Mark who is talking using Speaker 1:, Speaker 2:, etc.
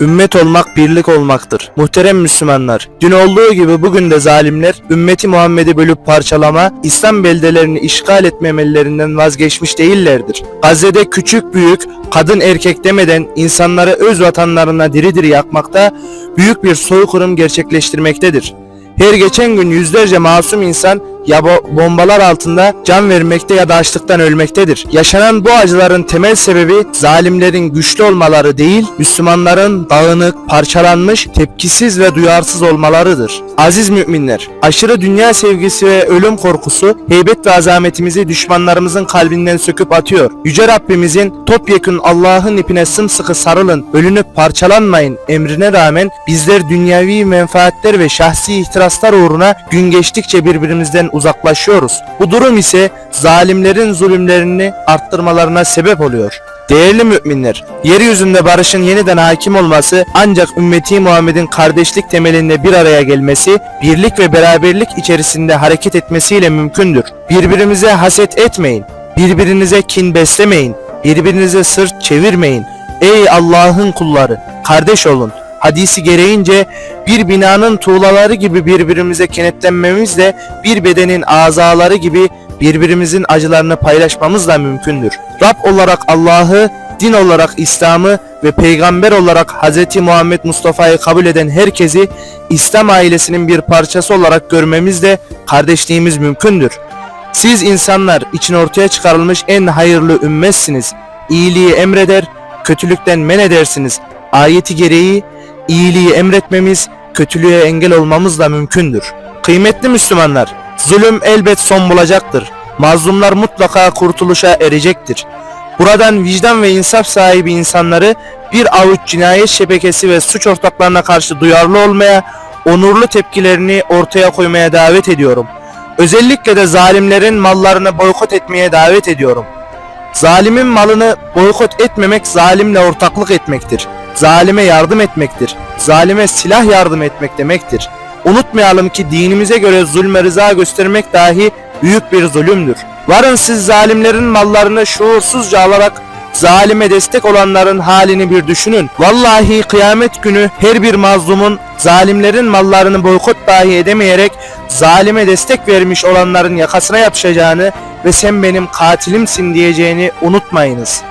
Speaker 1: Ümmet olmak birlik olmaktır. Muhterem Müslümanlar, dün olduğu gibi bugün de zalimler ümmeti Muhammed'i bölüp parçalama, İslam beldelerini işgal etmemelerinden vazgeçmiş değillerdir. Gazze'de küçük büyük, kadın erkek demeden insanları öz vatanlarına diri diri yakmakta, büyük bir soykırım gerçekleştirmektedir. Her geçen gün yüzlerce masum insan ya bo- bombalar altında can vermekte ya da açlıktan ölmektedir. Yaşanan bu acıların temel sebebi zalimlerin güçlü olmaları değil, Müslümanların dağınık, parçalanmış, tepkisiz ve duyarsız olmalarıdır. Aziz müminler, aşırı dünya sevgisi ve ölüm korkusu heybet ve azametimizi düşmanlarımızın kalbinden söküp atıyor. Yüce Rabbimizin topyekun Allah'ın ipine sımsıkı sarılın, bölünüp parçalanmayın emrine rağmen bizler dünyavi menfaatler ve şahsi ihtiraslar uğruna gün geçtikçe birbirimizden uzaklaşıyoruz. Bu durum ise zalimlerin zulümlerini arttırmalarına sebep oluyor. Değerli müminler, yeryüzünde barışın yeniden hakim olması ancak ümmeti Muhammed'in kardeşlik temelinde bir araya gelmesi, birlik ve beraberlik içerisinde hareket etmesiyle mümkündür. Birbirimize haset etmeyin, birbirinize kin beslemeyin, birbirinize sırt çevirmeyin. Ey Allah'ın kulları, kardeş olun. Hadisi gereğince bir binanın tuğlaları gibi birbirimize kenetlenmemizle bir bedenin azaları gibi birbirimizin acılarını paylaşmamız da mümkündür. Rab olarak Allah'ı, din olarak İslam'ı ve peygamber olarak Hz. Muhammed Mustafa'yı kabul eden herkesi İslam ailesinin bir parçası olarak görmemiz de kardeşliğimiz mümkündür. Siz insanlar için ortaya çıkarılmış en hayırlı ümmetsiniz. İyiliği emreder, kötülükten men edersiniz. Ayeti gereği iyiliği emretmemiz, kötülüğe engel olmamız da mümkündür. Kıymetli Müslümanlar, zulüm elbet son bulacaktır. Mazlumlar mutlaka kurtuluşa erecektir. Buradan vicdan ve insaf sahibi insanları bir avuç cinayet şebekesi ve suç ortaklarına karşı duyarlı olmaya, onurlu tepkilerini ortaya koymaya davet ediyorum. Özellikle de zalimlerin mallarını boykot etmeye davet ediyorum. Zalimin malını boykot etmemek zalimle ortaklık etmektir. Zalime yardım etmektir. Zalime silah yardım etmek demektir. Unutmayalım ki dinimize göre zulme rıza göstermek dahi büyük bir zulümdür. Varın siz zalimlerin mallarını şuursuzca alarak zalime destek olanların halini bir düşünün. Vallahi kıyamet günü her bir mazlumun zalimlerin mallarını boykot dahi edemeyerek zalime destek vermiş olanların yakasına yapışacağını ve sen benim katilimsin diyeceğini unutmayınız.